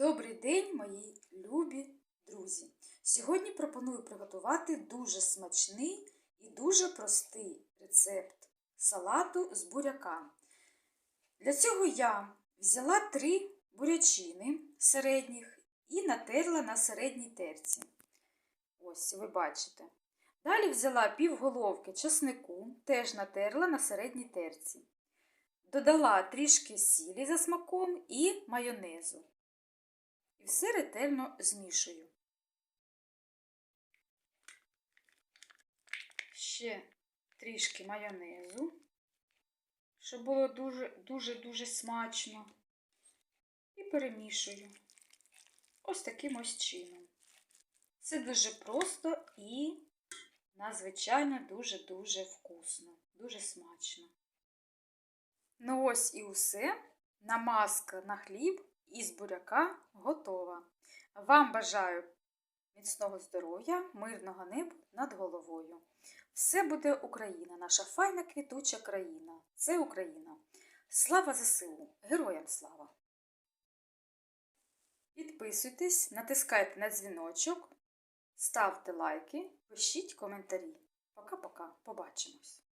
Добрий день, мої любі друзі! Сьогодні пропоную приготувати дуже смачний і дуже простий рецепт салату з буряка. Для цього я взяла три бурячини середніх і натерла на середній терці. Ось, ви бачите. Далі взяла півголовки часнику, теж натерла на середній терці. Додала трішки сілі за смаком і майонезу. Все ретельно змішую. Ще трішки майонезу, щоб було дуже-дуже смачно. І перемішую ось таким ось чином. Це дуже просто і надзвичайно дуже-дуже вкусно, дуже смачно. Ну ось і усе. Намазка на хліб із буряка готова. Вам бажаю міцного здоров'я, мирного неба над головою. Все буде Україна, наша файна квітуча країна. Це Україна. Слава ЗСУ! Героям слава! Підписуйтесь, натискайте на дзвіночок, ставте лайки, пишіть коментарі. Пока-пока, побачимось!